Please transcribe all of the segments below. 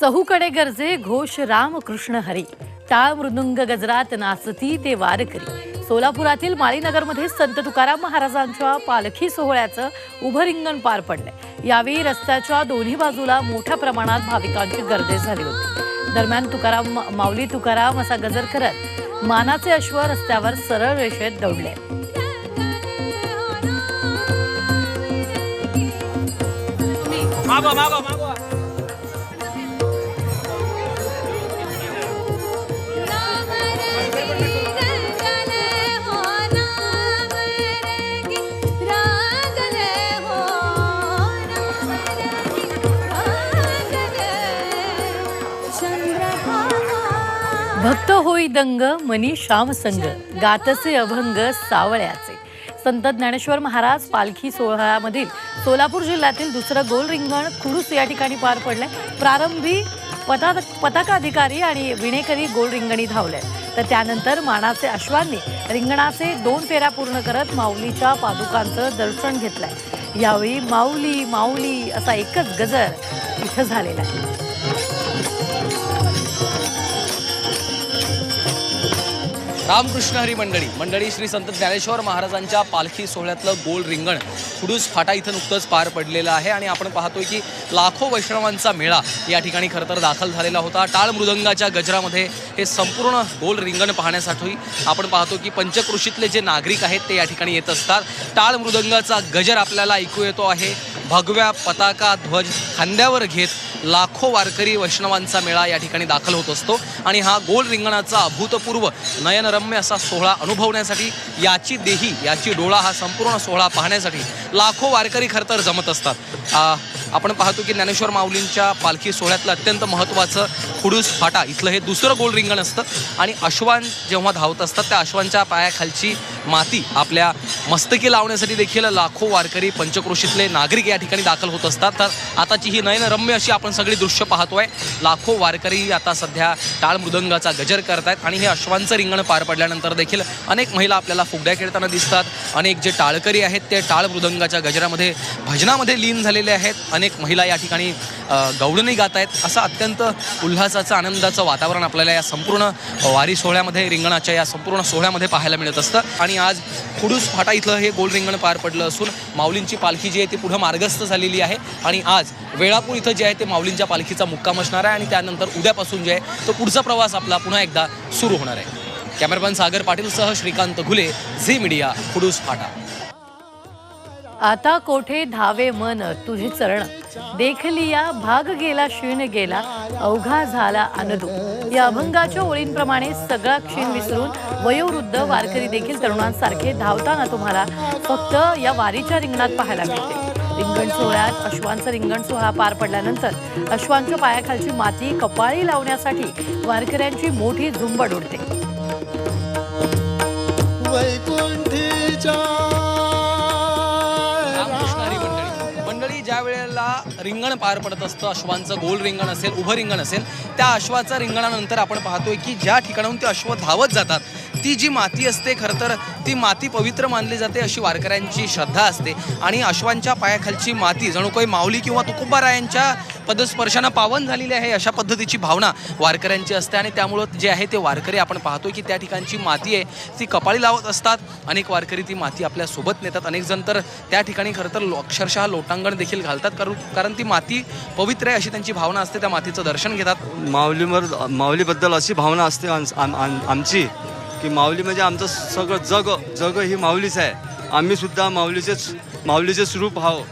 चहूकडे गरजे घोष राम कृष्ण हरी. टाळ मृदुंग गजरात नाचती ते वारकरी. सोलापुरातील माळीनगरमध्ये संत तुकाराम महाराजांच्या पालखी सोहळ्याचं उभं रिंगण पार पडलंय. यावेळी रस्त्याच्या दोन्ही बाजूला मोठ्या प्रमाणात भाविकांची गर्दी झाली होती. दरम्यान तुकाराम माऊली तुकाराम असा गजर करत मानाचे अश्व रस्त्यावर सरळ रेषेत दौडले. मागवा मागवा मागवा भक्त होई दंग मनी श्याम संग. गातसे अभंग सावळ्याचे. संत ज्ञानेश्वर महाराज पालखी सोहळ्यामधील सोलापूर जिल्ह्यातील दुसरं गोल रिंगण खुडूस या ठिकाणी पार पडले प्रारंभी पता पताकाधिकारी आणि विणेकरी गोल रिंगणी धावले तर त्यानंतर मानाचे अश्वांनी रिंगणाचे दोन फेऱ्या पूर्ण करत माऊलीच्या पादुकांचं दर्शन घेतलंय. यावेळी माऊली माऊली असा एकच गजर इथं झालेला आहे. रामकृष्ण हरी मंडळी. मंडळी श्री संत ज्ञानेश्वर महाराजांच्या पालखी सोहळ्यातलं गोल रिंगण खुडूस फाटा इथं नुकतंच पार पडलेलं आहे आणि आपण पाहतोय की लाखो वैष्णवांचा मेळा या ठिकाणी खरं तर दाखल झालेला होता. टाळ मृदंगाच्या गजरामध्ये हे संपूर्ण गोल रिंगण पाहण्यासाठी आपण पाहतो की पंचकृषीतले जे नागरिक आहेत ते या ठिकाणी येत असतात. टाळ मृदंगाचा गजर आपल्याला ऐकू येतो आहे. भगव्या पताका ध्वज खांद्यावर घेत लाखो वारकरी वैष्णवांचा मेळा या ठिकाणी दाखल होत असतो. आणि हा गोल रिंगणाचा अभूतपूर्व नयनरम्य असा सोहळा अनुभवण्यासाठी याची देही याची डोळा हा संपूर्ण सोहळा पाहण्यासाठी लाखो वारकरी खरं तर जमत असतात. आपण पाहतो की ज्ञानेश्वर माऊलींच्या पालखी सोहळ्यातलं अत्यंत महत्त्वाचं खुडूस फाटा. इथलं हे दुसरं गोल रिंगण असतं. आणि अश्वान जेव्हा धावत असतात त्या अश्वांच्या पायाखालची माती आपल्या मस्तकी लावण्यासाठी देखील लाखो वारकरी पंचक्रोशीतले नागरिक या ठिकाणी दाखल होत असतात. तर आताची ही नयनरम्य अशी आपण सगळी दृश्य पाहतोय. लाखो वारकरी आता सध्या टाळ मृदंगाचा गजर करतायत. आणि हे अश्वांचं रिंगण पार पडल्यानंतर देखील अनेक महिला आपल्याला फुगड्या खेळताना दिसतात. अनेक जे टाळकरी आहेत ते टाळ मृदंगाच्या गजरामध्ये भजनामध्ये लीन झालेले आहेत. अनेक महिला या ठिकाणी अ, गवळणी गात आहेत. असं अत्यंत उल्हासाचं आनंदाचं वातावरण आपल्याला या संपूर्ण वारी सोहळ्यामध्ये रिंगणाच्या या संपूर्ण सोहळ्यामध्ये पाहायला मिळत असतं. आणि आज खुडूस फाटा इथलं हे गोल रिंगण पार पडलं असून माऊलींची पालखी जी आहे ती पुढं मार्गस्थ झालेली आहे. आणि आज वेळापूर इथं जे आहे ते माऊलींच्या पालखीचा मुक्काम असणार आहे. आणि त्यानंतर उद्यापासून जे आहे तो पुढचा प्रवास आपला पुन्हा एकदा सुरू होणार आहे. कॅमेरामॅन सागर पाटीलसह श्रीकांत घुले झी मीडिया खुडूस फाटा. आता कोठे धावे मन तुझे चरण. देखलिया भाग गेला क्षीण गेला अवघा झाला अनदू. या अभंगाच्या ओळींप्रमाणे सगळा क्षीण विसरून वयोवृद्ध वारकरी देखील तरुणांसारखे धावताना तुम्हाला फक्त या वारीच्या रिंगणात पाहायला मिळते. रिंगण सोहळ्यात अश्वांचा रिंगण सोहळा पार पडल्यानंतर अश्वांच्या पायाखालची माती कपाळी लावण्यासाठी वारकऱ्यांची मोठी झुंबड उडते. रिंगण पार पडत असतं. अश्वांचं गोल रिंगण असेल उभं रिंगण असेल. त्या अश्वाच्या रिंगणानंतर आपण पाहतोय की ज्या ठिकाणाहून ते अश्व धावत जातात ती जी माती असते खरं तर ती माती पवित्र मानली जाते अशी वारकऱ्यांची श्रद्धा असते. आणि अश्वांच्या पायाखालची माती जणू काही माऊली किंवा तुकोबारायांच्या पदस्पर्शानं पावन झालेली आहे अशा पद्धतीची भावना वारकऱ्यांची असते. आणि त्यामुळं जे आहे ते वारकरी आपण पाहतो की त्या ठिकाणची माती आहे ती कपाळी लावत असतात. अनेक वारकरी ती माती आपल्यासोबत नेतात. अनेक जण तर त्या ठिकाणी खरं तर लो- अक्षरशः लोटांगण देखील घालतात कारण कारण ती माती पवित्र आहे अशी त्यांची भावना असते. त्या मातीचं दर्शन घेतात. माऊलीवर माऊलीबद्दल अशी भावना असते आम- आमची. की माऊली म्हणजे आमचं सगळं जग जग ही माऊलीच आहे. आम्ही सुद्धा माऊलीचेच माऊलीचेच रूप आहो.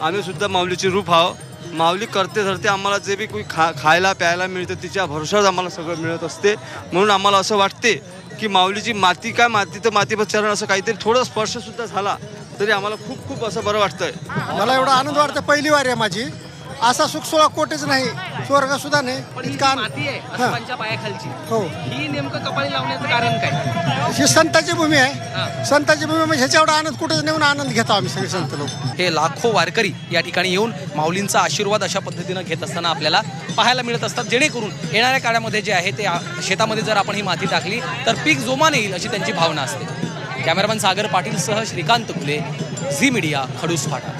आम्ही सुद्धा माऊलीचे रूप आहो. माऊली करते धरते आम्हाला जे बी काही खा खायला प्यायला मिळतं तिच्या भरोशावर आम्हाला सगळं मिळत असते. म्हणून आम्हाला असं वाटते की माऊलीची माती काय माती? तर मातीवर चरण असं काहीतरी थोडं स्पर्शसुद्धा झाला तरी आम्हाला खूप खूप असं बरं वाटतंय. मला एवढा आनंद वाटतं पहिली वारी आहे माझी. असा सुख सोळा कोटीच नाही स्वर्ग सुद्धा नाही. इतका आनंद- माती आहे हां. पायाखालची हो. ही नेमकं कपाळी लावण्याचं कारण काय? ही संताची भूमी हां. आहे संताची भूमी म्हणजे ह्याच्या एवढा आनंद कुठेच नेऊन आनंद घेतो आम्ही सगळे संत लोक. हे लाखो वारकरी या ठिकाणी येऊन माऊलींचा आशीर्वाद अशा पद्धतीनं घेत असताना आपल्याला पाहायला मिळत असतात. जेणेकरून येणाऱ्या काळामध्ये जे आहे ते आ- शेतामध्ये जर आपण ही माती टाकली तर पीक जोमाने येईल अशी त्यांची भावना असते. कॅमेरामॅन सागर पाटीलसह श्रीकांत खुले झी मीडिया खडूस फाटा.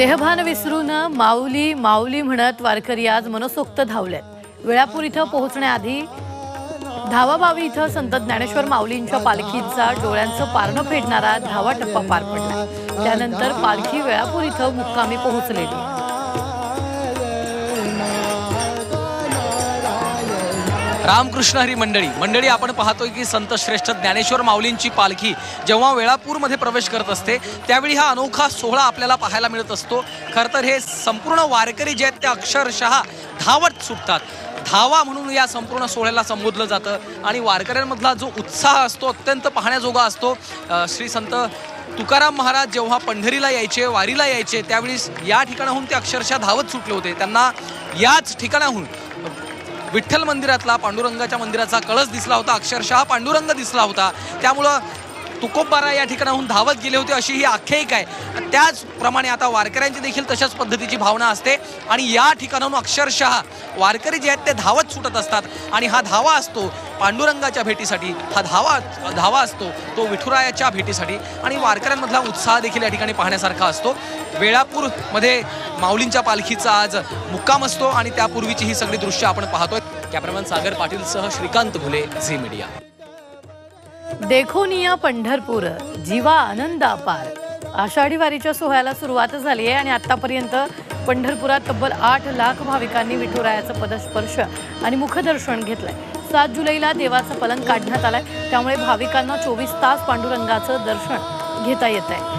देहभान विसरून माऊली माऊली म्हणत वारकरी आज मनसोक्त धावल्यात वेळापूर इथं पोहोचण्याआधी धावाबावी इथं संत ज्ञानेश्वर माऊलींच्या पालखीचा डोळ्यांचं पारणं फेडणारा धावा टप्पा पार पडला. त्यानंतर पालखी वेळापूर इथं मुक्कामी पोहोचलेली. रामकृष्ण हरी मंडळी. मंडळी आपण पाहतोय की संत श्रेष्ठ ज्ञानेश्वर माऊलींची पालखी जेव्हा वेळापूरमध्ये प्रवेश करत असते त्यावेळी हा अनोखा सोहळा आपल्याला पाहायला मिळत असतो. खरं तर हे संपूर्ण वारकरी जे आहेत ते अक्षरशः धावत सुटतात. धावा म्हणून या संपूर्ण सोहळ्याला संबोधलं जातं आणि वारकऱ्यांमधला जो उत्साह असतो अत्यंत पाहण्याजोगा असतो. श्री संत तुकाराम महाराज जेव्हा पंढरीला यायचे वारीला यायचे त्यावेळी या ठिकाणाहून ते अक्षरशः धावत सुटले होते. त्यांना याच ठिकाणाहून विठ्ठल मंदिरातला पांडुरंगाच्या मंदिराचा कळस दिसला होता अक्षरशः पांडुरंग दिसला होता. त्यामुळं तुकोबारा या ठिकाणाहून धावत गेले होते अशी ही आख्यायिका आहे. त्याचप्रमाणे आता वारकऱ्यांची देखील तशाच पद्धतीची भावना असते. आणि या ठिकाणाहून अक्षरशः वारकरी जे आहेत ते धावत सुटत असतात. आणि हा धावा असतो पांडुरंगाच्या भेटीसाठी. हा धावा धावा असतो तो विठुरायाच्या भेटीसाठी. आणि वारकऱ्यांमधला उत्साह देखील या ठिकाणी पाहण्यासारखा असतो. वेळापूरमध्ये माऊलींच्या पालखीचा आज मुक्काम असतो. आणि त्यापूर्वीची ही सगळी दृश्य आपण पाहतोय. कॅमेरामॅन सागर पाटीलसह श्रीकांत घुले झी मीडिया. देखोनिया पंढरपूर जीवा आनंद अपार. आषाढी वारीच्या सोहळ्याला सुरुवात झाली आहे आणि आतापर्यंत पंढरपुरात तब्बल आठ लाख भाविकांनी विठुरायाचं पदस्पर्श आणि मुखदर्शन घेतलंय. सात जुलैला देवाचा पलंग काढण्यात आलाय. त्यामुळे भाविकांना चोवीस तास पांडुरंगाचं दर्शन घेता येत आहे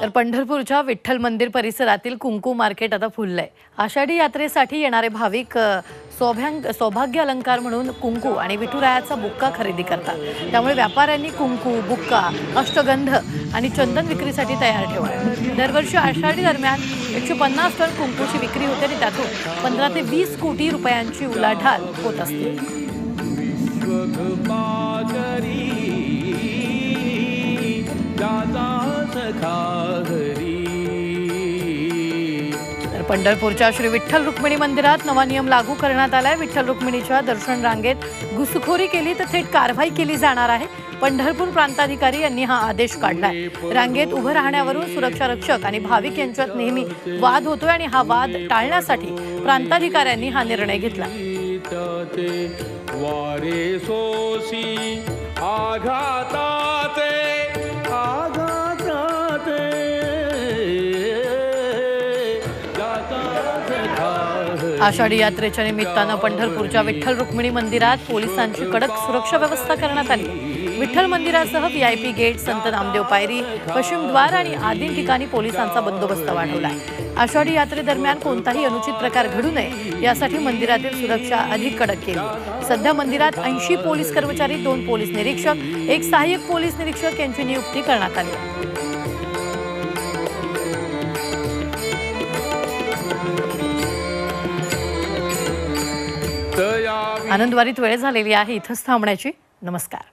तर पंढरपूरच्या विठ्ठल मंदिर परिसरातील कुंकू मार्केट आता फुललंय. आषाढी यात्रेसाठी येणारे भाविक अ, सौभाग्य सौभाग्य अलंकार म्हणून कुंकू आणि विठुरायाचा बुक्का खरेदी करतात. त्यामुळे व्यापाऱ्यांनी कुंकू बुक्का अष्टगंध आणि चंदन विक्रीसाठी तयार ठेवलं दरवर्षी आषाढी दरम्यान एकशे पन्नास टन कुंकूची विक्री होते आणि त्यातून पंधरा ते वीस कोटी रुपयांची उलाढाल होत असते. तर पंढरपूरच्या श्री विठ्ठल रुक्मिणी मंदिरात नवा नियम लागू करण्यात आलाय. विठ्ठल रुक्मिणीच्या दर्शन रांगेत घुसखोरी केली तर थेट कारवाई केली जाणार आहे. पंढरपूर प्रांताधिकारी यांनी हा आदेश काढलाय. रांगेत उभं राहण्यावरून सुरक्षा रक्षक आणि भाविक यांच्यात नेहमी वाद होतोय आणि हा वाद टाळण्यासाठी प्रांताधिकाऱ्यांनी हा निर्णय घेतला. वारे सोसी आषाढी यात्रेच्या निमित्तानं पंढरपूरच्या विठ्ठल रुक्मिणी मंदिरात पोलिसांची कडक सुरक्षा व्यवस्था करण्यात आली. विठ्ठल मंदिरासह V I P gate Sant Namdev पायरी पश्चिम द्वार आणि आदी ठिकाणी पोलिसांचा बंदोबस्त वाढवला आषाढी यात्रेदरम्यान कोणताही अनुचित प्रकार घडू नये यासाठी मंदिरातील सुरक्षा अधिक कडक केली. सध्या मंदिरात ऐंशी पोलीस कर्मचारी दोन पोलीस निरीक्षक एक सहाय्यक पोलीस निरीक्षक यांची नियुक्ती करण्यात आली. आनंदवारीत वेळ झालेली आहे. इथंच थांबण्याची. नमस्कार.